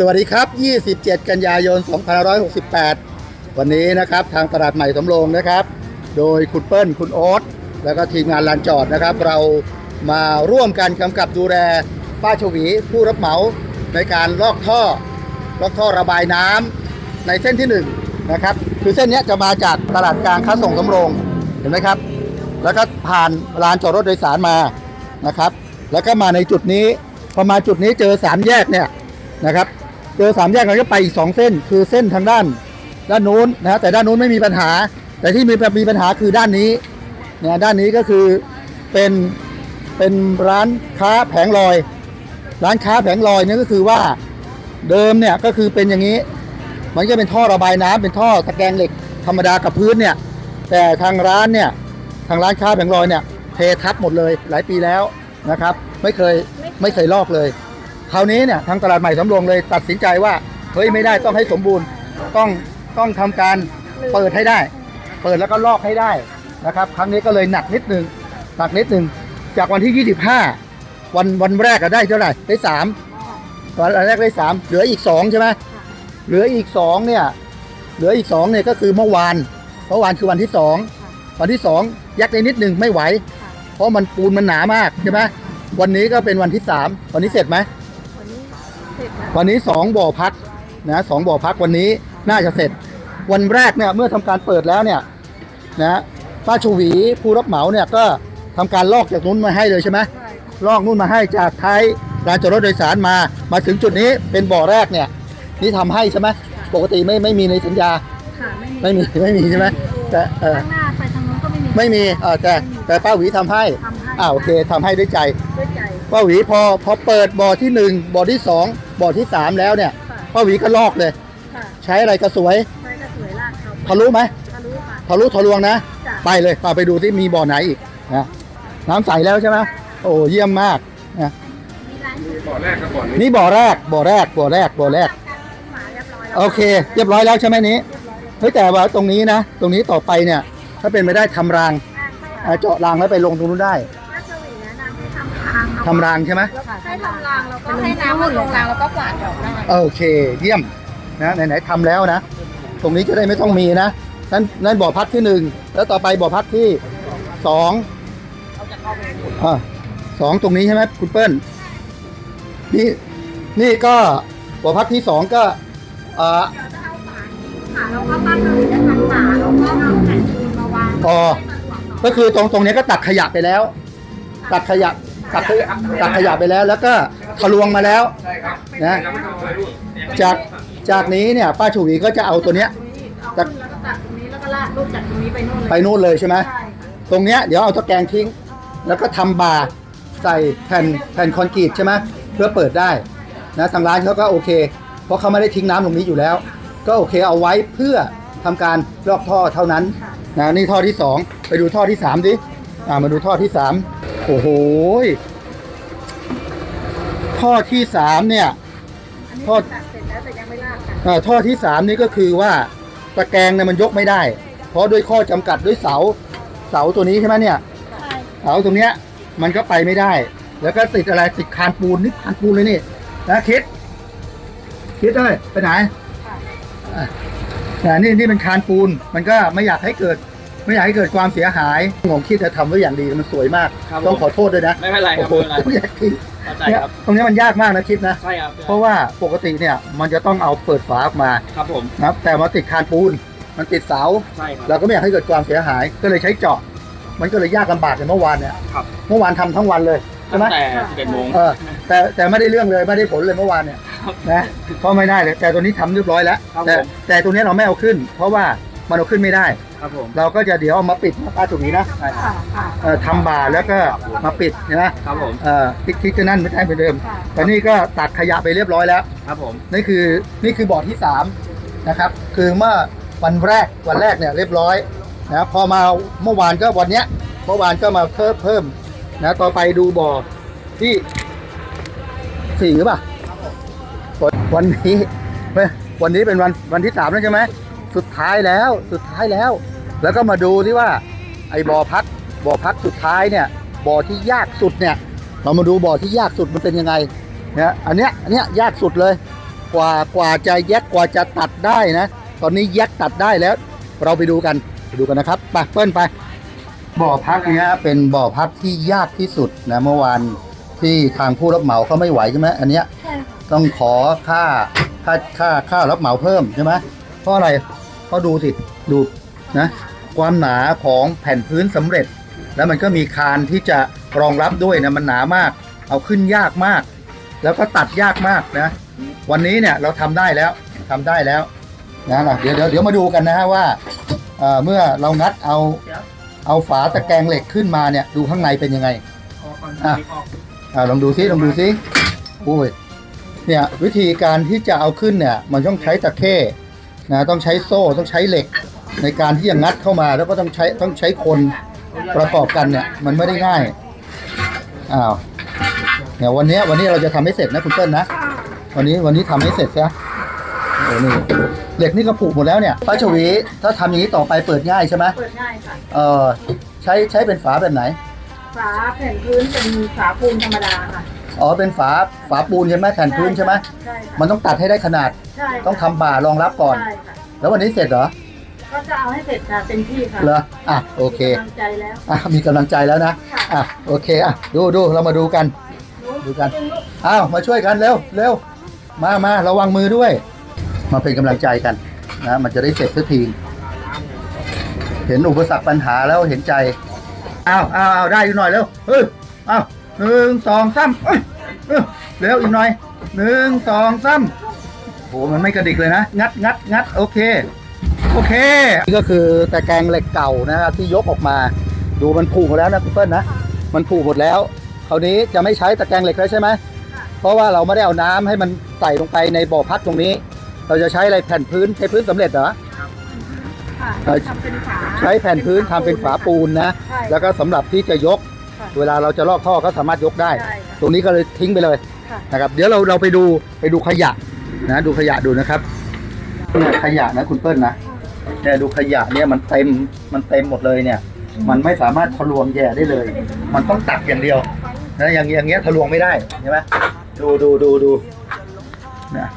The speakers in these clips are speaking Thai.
สวัสดีครับ 27 กันยายน 2568 วันนี้นะครับทางตลาดใหม่สำโรงนะครับ โดยคุณเปิ้ล คุณโอ๊ต แล้วก็ทีมงานลานจอดนะครับ เรามาร่วมกันกำกับดูแลป้าชวีผู้รับเหมาในการลอกท่อ ลอกท่อระบายน้ำในเส้นที่1นะครับ คือเส้นนี้จะมาจากตลาดกลางค้าส่งสำโรง เห็นไหมครับ แล้วก็ผ่านลานจอดรถโดยสารมา นะครับ แล้วก็มาในจุดนี้ พอมาจุดนี้เจอสามแยกเนี่ยนะครับ เจอสามแยกเราก็ไปอีกสองเส้น คือเส้นทางด้าน ด้านนู้นนะฮะแต่ด้านนู้นไม่มีปัญหา แต่ที่มีมีปัญหาคือด้านนี้นะด้านนี้ก็คือเป็นเป็นร้านค้าแผงลอย ร้านค้าแผงลอยเนี่ยก็คือว่าเดิมเนี่ยก็คือเป็นอย่างนี้ มันก็เป็นท่อระบายน้ำเป็นท่อตะแกรงเหล็กธรรมดากับพื้นเนี่ย แต่ทางร้านเนี่ยทางร้านค้าแผงลอยเนี่ยเททับหมดเลยหลายปีแล้วนะครับ ไม่เคยไม่เคยลอกเลย คราวนี้เนี่ยทางตลาดใหม่สำโรงเลยตัดสินใจว่าเฮ้ยไม่ได้ต้องให้สมบูรณ์ ต้องต้องทำการเปิดให้ได้ เปิดแล้วก็ลอกให้ได้นะครับครั้งนี้ก็เลยหนักนิดนึงหนักนิดนึงจากวันที่ 25 วันวันแรกก็ได้เท่าไหร่ได้สามวันแรกได้สามเหลืออีกสองใช่ไหมเหลืออีกสองเนี่ยเหลืออีกสองเนี่ยก็คือเมื่อวานเมื่อวานคือวันที่สองวันที่สองยักได้นิดนึงไม่ไหว เพราะมันปูนมันหนามากใช่ไหมวันนี้ก็เป็นวันที่สามวันนี้เสร็จไหม วันนี้เสร็จแล้ววันนี้สองบ่อพักนะสองบ่อพักวันนี้น่าจะเสร็จ วันแรกเนี่ยเมื่อทำการเปิดแล้วเนี่ยนะป้าชวีผู้รับเหมาเนี่ยก็ทำการลอกจากนู้นมาให้เลยใช่ไหมใช่ลอกนู้นมาให้จากท้ายลานจอดรถโดยสารมามาถึงจุดนี้เป็นบ่อแรกเนี่ยนี่ทำให้ใช่ไหมปกติไม่ไม่มีในสัญญาค่ะไม่มีไม่มีไม่มีใช่ไหมแต่เออข้างหน้าไปทางนู้นก็ไม่มีไม่มีเออแต่แต่ป้าหวีทำให้ทำให้อ่าโอเคทำให้ด้วยใจด้วยใจป้าหวีพอพอเปิดบ่อที่หนึ่งบ่อที่สอง บ่อที่สามแล้วเนี่ยค่ะป้าหวีก็ลอกเลย ค่ะใช้อะไรก็สวยใช้กระสวยลากเขาทะลุไหมทะลุค่ะทะลุทะลวงนะ จ้ะไปเลยพาไปดูที่มีบ่อไหนอีกนะน้ำใสแล้วใช่ไหมโอ้เยี่ยมมากนะมีร้านบ่อแรกกับบ่อนี้นี่บ่อแรกบ่อแรกบ่อแรกบ่อแรกหมาเรียบร้อยแล้วโอเค เรียบร้อยแล้วใช่ไหมนี้เฮ้ยแต่ว่าตรงนี้นะ ตรงนี้ต่อไปเนี่ย ถ้าเป็นไม่ได้ทำรางอ่าเจาะรางแล้วไปลงตรงนู้นได้ ทางทำรางใช่ไหมให้ทำรางแล้วก็ให้น้ำมันลงรางแล้วก็กวาดออกได้โอเค เยี่ยมนะไหนๆทำแล้วนะ ตรงนี้จะได้ไม่ต้องมีนะนั่นนั่นบ่อพักที่หนึ่งแล้วต่อไปบ่อพักที่สองอ่าสองตรงนี้ใช่ไหมคุณเปิ้ลนี่นี่ก็บ่อพักที่สองก็อ่าค่ะแล้วก็ปั้นเลยจะทำฝาแล้วก็เอาแผ่นปูนมาวางอ๋อก็คือตรงตรงนี้ก็ตักขยะไปแล้ว ตักขยะ ตักขยะตักขยะไปแล้ว แล้วก็ทะลวงมาแล้วใช่ครับนะแล้วไม่ต้องเอาไปรูดจากจากนี้เนี่ยป้าชูวีก็จะเอาตัวเนี้ยเอาขึ้นแล้วก็ตัดตรงนี้แล้วก็ลากรูปจากตรงนี้ไปนู่นเลยไปนู่นเลยใช่ไหมใช่ค่ะตรงเนี้ยเดี๋ยวเอาตะแกรงทิ้ง แล้วก็ทำบาร์ใส่แผ่นแผ่นคอนกรีตใช่ไหมเพื่อเปิดได้นะทางร้านเขาก็โอเค เพราะเขาไม่ได้ทิ้งน้ำตรงนี้อยู่แล้ว ก็โอเคเอาไว้เพื่อทำการลอกท่อเท่านั้นนะนี่ท่อที่สองไปดูท่อที่สามดิอ่ามาดูท่อที่สาม โอ้โหท่อที่สามเนี่ย อันนี้โทษตัดเสร็จแล้วแต่ยังไม่ลากค่ะอ่าท่อที่สามนี่ก็คือว่าตะแกรงเนี่ยมันยกไม่ได้ เพราะด้วยข้อจำกัดด้วยเสา เสาตัวนี้ใช่ไหมเนี่ย ใช่เสาตรงเนี้ยมันก็ไปไม่ได้ แล้วก็ติดอะไรติดคานปูนนี่คานปูนเลยนี่นะคิด คิดเลยไปไหนค่ะ อะแต่นี่นี่เป็นคานปูน มันก็ไม่อยากให้เกิด ไม่อยากให้เกิดความเสียหายของคิดจะทำไว้อย่างดีมันสวยมากครับต้องขอโทษด้วยนะไม่เป็นไรคโอ้รับโหไม่เป็นไร ต้องอยากทิ้งเข้าใจเนี่ยครับตรงเนี้ยมันยากมากนะคิดนะ ใช่ครับเพราะว่าปกติเนี่ยมันจะต้องเอาเปิดฝาออกมาครับผมนะครับแต่มาติดคานปูน มันติดเสา ใช่ครับเราก็ไม่อยากให้เกิดความเสียหายก็เลยใช้เจาะ มันก็เลยยากลำบากอย่างเมื่อวานเนี่ยครับ เมื่อวานทำทั้งวันเลยใช่ตั้งไหมแต่11โมง เออแต่แต่ไม่ได้เรื่องเลยไม่ได้ผลเลยเมื่อวานเนี่ยครับนะก็ไม่ได้เลย แต่ตัวนี้ทำเรียบร้อยแล้ว ครับแต่ผม แต่ตัวนี้เราไม่เอาขึ้น เพราะว่ามันเอาขึ้นไม่ได้ ครับผม เราก็จะเดี๋ยวเอามาปิดมาตาตรงนี้นะใช่ครัค่ะบค่ะ เออทำบาร์แล้วก็มาปิดนะครับผม เออคลิกคลิกก็นั่นไม่ใช่เหมือนเดิมค่ะ แต่นี่ก็ตัดขยะไปเรียบร้อยแล้ว ครับผม นี่คือนี่คือบ่อที่สามนะครับ คือเมื่อวันแรกวันแรกเนี่ยเรียบร้อยนะพอมาเมื่อวานก็วันเนี้ยเมื่อวานก็มาเพิ่มเพิ่มนะต่อไปดูบ่อที่สี่หรือเปล่าวันนี้วันนี้เป็นวันวันที่สามแล้วใช่ไหม สุดท้ายแล้วสุดท้ายแล้ว แล้วก็มาดูที่ว่า ไอ้บ่อพักบ่อพักสุดท้ายเนี่ยบ่อที่ยากสุดเนี่ย เรามาดูบ่อที่ยากสุดมันเป็นยังไงเนี่ยอันเนี้ยอันเนี้ยยากสุดเลย กว่ากว่าจะแยกกว่าจะตัดได้นะ ตอนนี้แยกตัดได้แล้ว เราไปดูกันไปดูกันนะครับไปเปิ้ลไป บ่อพักเนี้ยเป็นบ่อพักที่ยากที่สุดนะเมื่อวานที่ทางผู้รับเหมาเขาไม่ไหวใช่ไหมอันเนี้ยใช่ค่ะต้องขอค่าค่าค่าค่ารับเหมาเพิ่มใช่ไหมเพราะอะไร เพราะดูสิดูนะความหนาของแผ่นพื้นสำเร็จ แล้วมันก็มีคานที่จะรองรับด้วยนะมันหนามาก เอาขึ้นยากมาก แล้วก็ตัดยากมากนะ วันนี้เนี่ยเราทำได้แล้วทำได้แล้วนะนะเดี๋ยวเดี๋ยวเดี๋ยวมาดูกันนะฮะว่าเอ่อเมื่อเรางัดเอาเอาฝาตะแกรงเหล็กขึ้นมาเนี่ยดูข้างในเป็นยังไงอะอ่าลองดูซิลองดูซิโอ้ยเนี่ยวิธีการที่จะเอาขึ้นเนี่ยมันต้องใช้ตะเข้ นะต้องใช้โซ่ต้องใช้เหล็กในการที่จะงัดเข้ามาแล้วก็ต้องใช้ต้องใช้คนประกอบกันเนี่ย มันไม่ได้ง่ายอ้าวเนี่ยวันเนี้ยวันนี้เราจะทำให้เสร็จนะคุณเติ้ลนะ วันนี้วันนี้ทำให้เสร็จซะโอ้นี่เหล็กนี่ก็ผูกหมดแล้วเนี่ยป้าชวีถ้าทำอย่างนี้ต่อไปเปิดง่ายใช่ไหมเปิดง่ายค่ะเออใช้ใช้เป็นฝาแบบไหน ฝาแผ่นพื้นเป็นฝาปูนธรรมดาค่ะ อ๋อเป็นฝาฝาปูนใช่ไหมแผ่นพื้นใช่ไหมใช่ค่ะมันต้องตัดให้ได้ขนาดใช่ค่ะต้องทำบ่ารองรับก่อน ใช่ค่ะแล้ววันนี้เสร็จเหรอก็จะเอาให้เสร็จค่ะเต็มที่ค่ะเหรออะโอเคกำลังใจแล้วอะมีกำลังใจแล้วนะค่ะอะโอเคอะดูดูเรามาดูกัน ดูกันอ้าวมาช่วยกันเร็วเร็วมามาระวังมือด้วย มาเป็นกำลังใจกันนะมันจะได้เสร็จสักทีเห็นอุปสรรคปัญหาแล้วเห็นใจอ้าวอ้าวอ้าวได้อีกหน่อยเร็วเฮ้ยอ้าว หนึ่งสองสามเอ้ยเอ้ยเร็วอีกหน่อยหนึ่งสองสามโหมันไม่กระดิกเลยนะ งัดงัดงัดโอเค โอเค นี่ก็คือตะแกรงเหล็กเก่านะครับที่ยกออกมา ดูมันผูกหมดแล้วนะคุณเปิ้ลนะ มันผูกหมดแล้ว คราวนี้จะไม่ใช้ตะแกรงเหล็กแล้วใช่ไหมเพราะว่าเราไม่ได้เอาน้ำให้มันใส่ลงไปในบ่อพักตรงนี้ เราจะใช้อะไรแผ่นพื้นใช้พื้นสำเร็จเหรอ ค่ะเอ่อทำเป็นฝา ใช้แผ่นพื้นทำเป็นฝาปูนนะ ใช่ แล้วก็สำหรับที่จะยกค่ะ เวลาเราจะลอกท่อก็สามารถยกได้ใช่ค่ะ ตรงนี้ก็เลยทิ้งไปเลยค่ะ นะครับ เดี๋ยวเราเราไปดูไปดูขยะนะดูขยะดูนะครับเนี่ยขยะนะคุณเปิ้ลนะเนี่ยดูขยะเนี่ยมันเต็มมันเต็มหมดเลยเนี่ย มันไม่สามารถทะลวงแย่ได้เลย มันต้องตักอย่างเดียวนะอย่างอย่างเงี้ยทะลวงไม่ได้ใช่ไหมดูดูดูดูนะ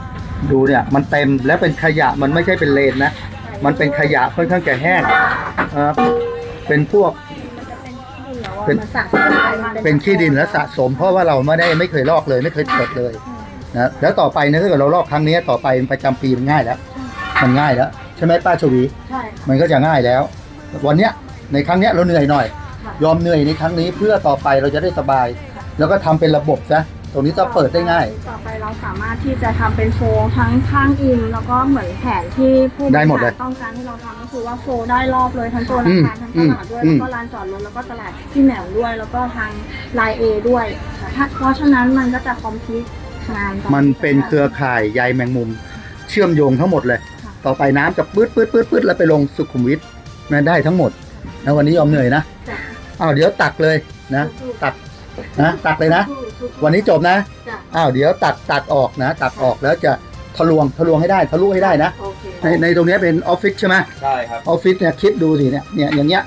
ดูเนี่ยมันเต็มแล้วเป็นขยะมันไม่ใช่เป็นเลนนะ มันเป็นขยะค่อนข้างจะแห้งนะครับเป็นพวก เป็นมันสะสมไปมาเป็นขี้ดินและสะสม เพราะว่าเราไม่ได้ไม่เคยลอกเลย ไม่เคยเปิดเลยนะแล้วต่อไปนะถ้าเกิดเราลอกครั้งนี้ต่อไปประจำปีมันง่ายแล้ว มันง่ายแล้ว ใช่ไหมป้าชวี ใช่ มันก็จะง่ายแล้ว วันเนี้ยในครั้งเนี้ยเราเหนื่อยหน่อย ค่ะ ยอมเหนื่อยในครั้งนี้เพื่อต่อไปเราจะได้สบาย แล้วก็ทำเป็นระบบซะ ตรงนี้จะเปิดได้ง่าย ต่อไปเราสามารถที่จะทำเป็นโฟล์ทั้งข้างอิน แล้วก็เหมือนแผนที่ผู้บได้ริหมดเลยหารต้องการให้เราทำก็คือว่าโฟล์ได้รอบเลยทั้งตัวอืรามคาทั้งตลาดด้วยอืมแล้วก็ลานจอดรถแล้วก็ตลาดที่แหนวด้วย แล้วก็ทางไลน์เอด้วยถ้าเพราะฉะนั้นมันก็จะคอมพิวงานกัมันเป็นเครือข่ายใยแมงมุม เชื่อมโยงทั้งหมดเลยค่ะต่อไปน้ำจะปื๊ดปื๊ดปื๊ดปื๊ดแล้วไปลงสุขุมวิทนะได้ทั้งหมดนะวันนี้ยอมเหนื่อยนะจ้ะอ้าวเดี๋ยวตักเลยนะ ตักนะตักเลยนะ วันนี้จบนะ จ้ะอ้าวเดี๋ยวตักตักออกนะ ตักออกแล้วจะทะลวงทะลวงให้ได้ทะลุให้ได้นะ โอเคในในตรงเนี้ยเป็นออฟฟิศใช่ไหมใช่ครับ ออฟฟิศเนี่ยคิดดูสิเนี่ยเนี่ยอย่างเงี้ย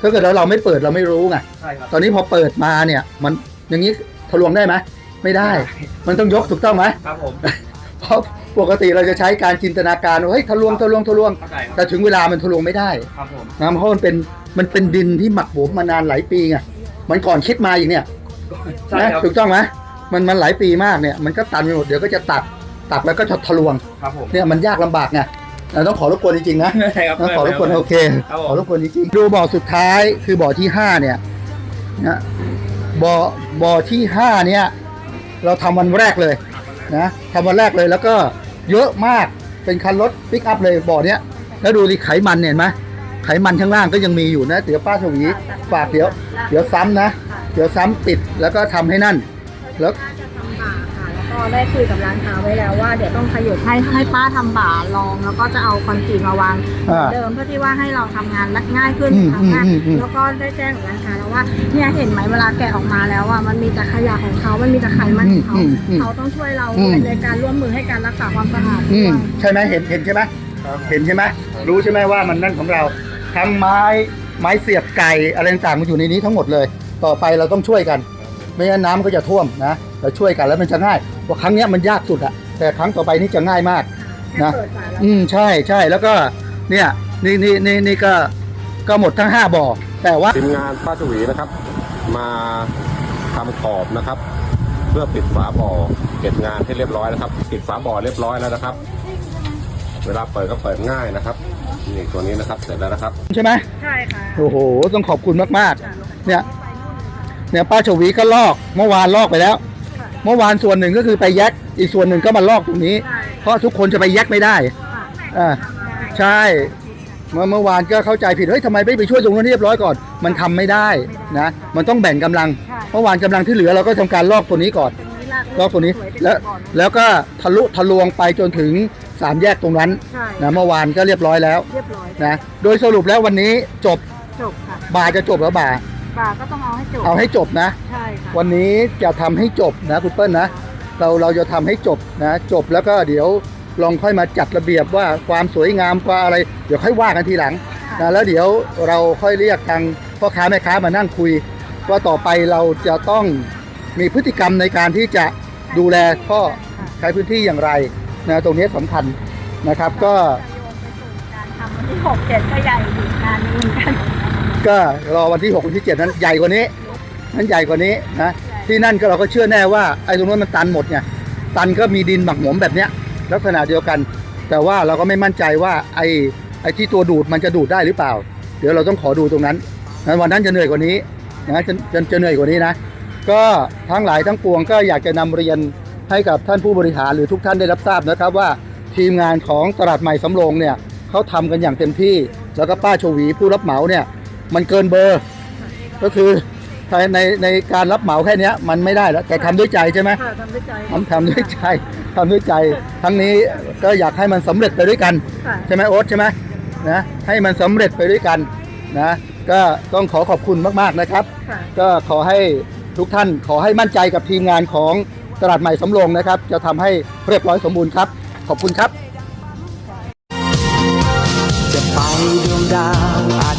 ถ้าเกิดเราเราไม่เปิดเราไม่รู้ไงใช่ครับ ตอนนี้พอเปิดมาเนี่ยมันอย่างนี้ทะลวงได้ไหมไม่ได้ มันต้องยกถูกต้องไหมครับผม เพราะปกติเราจะใช้การจินตนาการว่าเฮ้ยทะลวงทะลวงทะลวง เข้าใจครับแต่ถึงเวลามันทะลวงไม่ได้ครับผม นะเพราะมันเป็นมันเป็นดินที่หมักหมมมานานหลายปีไงมันก่อนคิดมาอีกเนี่ย ใช่นะครับถูกต้องไหมมันมันหลายปีมากเนี่ยมันก็ตันไปหมดเดี๋ยวก็จะตัดตัดแล้วก็จะทะลวงครับผมเนี่ยมันยากลำบากไงเราต้องขอรบกวนจริงๆนะ ใช่ครับ ต้องขอรบกวนโอเค ครับผม ขอรบกวนจริงๆดูบ่อสุดท้ายคือบ่อที่ห้าเนี่ยนะบ่อบ่อที่ห้าเนี่ย เราทำวันแรกเลยนะทำวันแรกเลยแล้วก็เยอะมากเป็นคันรถปิกอัพเลยบ่อเนี้ยแล้วดูดิไขมันเนี่ยเห็นไหมไขมันข้างล่างก็ยังมีอยู่นะเดี๋ยวป้าชวีฝากเดี๋ยว เดี๋ยวซ้ำนะ เดี๋ยวซ้ำปิดแล้วก็ทำให้นั่น แล้ว ป้าจะทำบ่าค่ะ แล้วก็ได้คุยกับร้านค้าไว้แล้วว่าเดี๋ยวต้องขยับให้ให้ป้าทำบ่าลอง แล้วก็จะเอาคอนกรีตมาวางอ่า เดิมเพื่อที่ว่าให้เราทำงานง่ายขึ้นอืมทำง่ายอืมอืม แล้วก็ได้แจ้งกับร้านค้าแล้วว่าเนี่ยเห็นไหมเวลาแกะออกมาแล้วอะมันมีแต่ขยะของเขา มันมีแต่ไขมันของเขาอืมอืมเขาต้องช่วยเราอืม ในการร่วมมือให้การรักษาความสะอาดอืด้วมยใช่ไหมเห็นเห็นใช่ไหมเห็นใช่ไหมรู้ใช่ไหมว่ามันนั่นของเราทั้งไม้ไม้เสียบไก่อะไรต่างๆมันอยู่ในนี้ทั้งหมดเลย ต่อไปเราต้องช่วยกัน ไม่งั้นน้ำก็จะท่วมนะเราช่วยกันแล้วมันจะง่ายเพราะครั้งเนี้ยมันยากสุดอะแต่ครั้งต่อไปนี้จะง่ายมากแค่นะเปิดฝาแล้วอืมใช่ใช่แล้วก็เนี่ยนี่นี่นี่นี่ก็ก็หมดทั้ง5บ่อแต่ว่า ทีมงานป้าชวีนะครับ มาทำขอบนะครับ เพื่อปิดฝาบ่อเก็บงานให้เรียบร้อยนะครับปิดฝาบ่อเรียบร้อยแล้วนะครับ เวลาเปิดก็เปิดง่ายนะครับนี่ตัวนี้นะครับเสร็จแล้วนะครับ ใช่ไหมใช่ค่ะโอ้โห ต้องขอบคุณมาก ๆ เนี่ย เนี่ยป้าชวีก็ลอกเมื่อวานลอกไปแล้ว เมื่อวานส่วนหนึ่งก็คือไปแยกอีกส่วนหนึ่งก็มาลอกตรงนี้ใช่เพราะทุกคนจะไปแยกไม่ได้ค่ะอ่าใช่ เมื่อเมื่อวานก็เข้าใจผิดเฮ้ยทำไมไม่ไปช่วยตรงนั้นเรียบร้อยก่อน มันทำไม่ได้นะมันต้องแบ่งกำลังใช่เมื่อวานกำลังที่เหลือเราก็ทำการลอกตัวนี้ก่อนตรงนี้ลากลอกตัวนี้สวยเป็นแล้วก่อนแล้วก็ทะลุทะลวงไปจนถึงสามแยกตรงนั้นใช่นะเมื่อวานก็เรียบร้อยแล้วเรียบร้อยนะโดยสรุปแล้ววันนี้จบจบค่ะบ่าจะจบแล้วบ่า ป่าก็ต้องเอาให้จบเอาให้จบนะ ใช่ค่ะวันนี้จะทำให้จบนะคุณเปิ้ลนะ เราเราจะทำให้จบนะ จบแล้วก็เดี๋ยวลองค่อยมาจัดระเบียบว่าความสวยงามความอะไร เดี๋ยวค่อยว่ากันทีหลังนะแล้วเดี๋ยวเราค่อยเรียกทางพ่อค้าแม่ค้ามานั่งคุย ว่าต่อไปเราจะต้องมีพฤติกรรมในการที่จะดูแลท่อใช้พื้นที่อย่างไรนะตรงนี้สำคัญนะครับก็การทำวันที่หกเจ็ดก็ใหญ่อีกงานหนึงเหมือนกัน ก็รอวันที่6วันที่7นั้นใหญ่กว่านี้นั้นใหญ่กว่านี้นะที่นั่นก็เราก็เชื่อแน่ว่าไอ้ตรงนั้นมันตันหมดไงตันก็มีดินหมักหมมแบบเนี้ยลักษณะเดียวกัน แต่ว่าเราก็ไม่มั่นใจว่าไอ้ไอ้ที่ตัวดูดมันจะดูดได้หรือเปล่า เดี๋ยวเราต้องขอดูตรงนั้นนั้นวันนั้นจะเหนื่อยกว่านี้นะจะจะจะเหนื่อยกว่านี้นะ ก็ทั้งหลายทั้งปวงก็อยากจะนำเรียนให้กับท่านผู้บริหารหรือทุกท่านได้รับทราบนะครับว่าทีมงานของตลาดใหม่สำโรงเนี่ยเขาทำกันอย่างเต็มที่ แล้วก็ป้าชวีผู้รับเหมาเนี่ย มันเกินเบอร์ ก็คือในในการรับเหมาแค่เนี้ย มันไม่ได้แล้วแต่ทำด้วยใจใช่ไหมค่ะทำด้วยใจทำทำด้วยใจทำด้วยใจ ทั้งนี้ก็อยากให้มันสำเร็จไปด้วยกัน ค่ะใช่ไหมโอ๊ตใช่ไหมนะให้มันสำเร็จไปด้วยกันนะก็ต้องขอขอบคุณมากๆนะครับ ค่ะ ก็ขอให้ทุกท่านขอให้มั่นใจกับทีมงานของตลาดใหม่สำโรงนะครับ จะทำให้เรียบร้อยสมบูรณ์ครับ ขอบคุณครับ